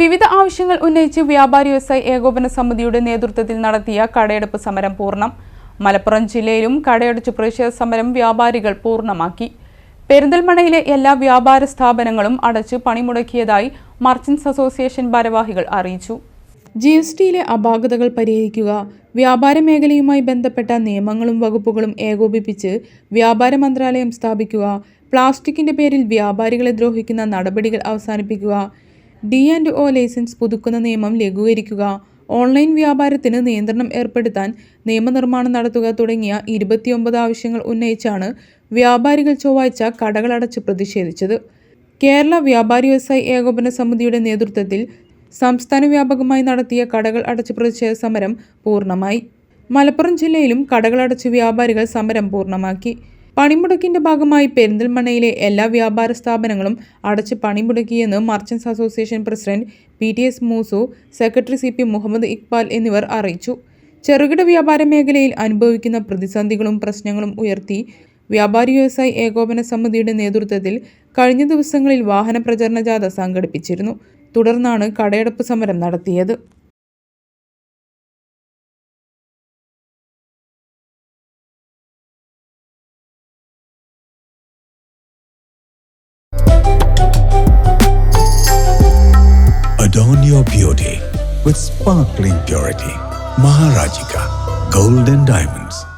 വിവിധ ആവശ്യങ്ങൾ ഉന്നയിച്ച് വ്യാപാരി വ്യവസായി ഏകോപന സമിതിയുടെ നേതൃത്വത്തിൽ നടത്തിയ കടയെടുപ്പ് സമരം പൂർണം. മലപ്പുറം ജില്ലയിലും കടയടച്ചു പ്രതിഷേധ സമരം വ്യാപാരികൾ പൂർണമാക്കി. പെരിന്തൽമണയിലെ എല്ലാ വ്യാപാര സ്ഥാപനങ്ങളും അടച്ച് പണിമുടക്കിയതായി മർച്ചൻസ് അസോസിയേഷൻ ഭാരവാഹികൾ അറിയിച്ചു. ജി എസ് ടിയിലെ അപാകതകൾ പരിഹരിക്കുക വ്യാപാര മേഖലയുമായി ബന്ധപ്പെട്ട നിയമങ്ങളും വകുപ്പുകളും ഏകോപിപ്പിച്ച് വ്യാപാര മന്ത്രാലയം സ്ഥാപിക്കുക പ്ലാസ്റ്റിക്കിന്റെ പേരിൽ വ്യാപാരികളെ ദ്രോഹിക്കുന്ന നടപടികൾ അവസാനിപ്പിക്കുക ഡി ആൻഡ് ഒ ലൈസൻസ് പുതുക്കുന്ന നിയമം ലഘൂകരിക്കുക ഓൺലൈൻ വ്യാപാരത്തിന് നിയന്ത്രണം ഏർപ്പെടുത്താൻ നിയമനിർമ്മാണം നടത്തുക തുടങ്ങിയ ഇരുപത്തിയൊമ്പത് ആവശ്യങ്ങൾ ഉന്നയിച്ചാണ് വ്യാപാരികൾ ചൊവ്വാഴ്ച കടകളടച്ച് പ്രതിഷേധിച്ചത്. കേരള വ്യാപാരി വ്യവസായി ഏകോപന സമിതിയുടെ നേതൃത്വത്തിൽ സംസ്ഥാന വ്യാപകമായി നടത്തിയ കടകൾ അടച്ച് പ്രതിഷേധ സമരം പൂർണമായി. മലപ്പുറം ജില്ലയിലും കടകളടച്ച് വ്യാപാരികൾ സമരം പൂർണമാക്കി. പണിമുടക്കിന്റെ ഭാഗമായി പെരിന്തൽമണ്ണയിലെ എല്ലാ വ്യാപാര സ്ഥാപനങ്ങളും അടച്ച് പണിമുടക്കിയെന്ന് merchants association president P T S Moosu secretary C P Muhammad Iqbal എന്നിവർ അറിയിച്ചു. ചെറുകിട വ്യാപാര മേഖലയിൽ അനുഭവിക്കുന്ന പ്രതിസന്ധികളും പ്രശ്നങ്ങളും ഉയർത്തി വ്യാപാരി വ്യവസായി ഏകോപന സമിതിയുടെ നേതൃത്വത്തിൽ കഴിഞ്ഞ ദിവസങ്ങളിൽ വാഹന പ്രചരണ ജാഥ സംഘടിപ്പിച്ചിരുന്നു. തുടർന്നാണ് കടയടപ്പ് സമരം നടത്തിയത്. Your beauty with sparkling purity. Maharajika Gold and Diamonds.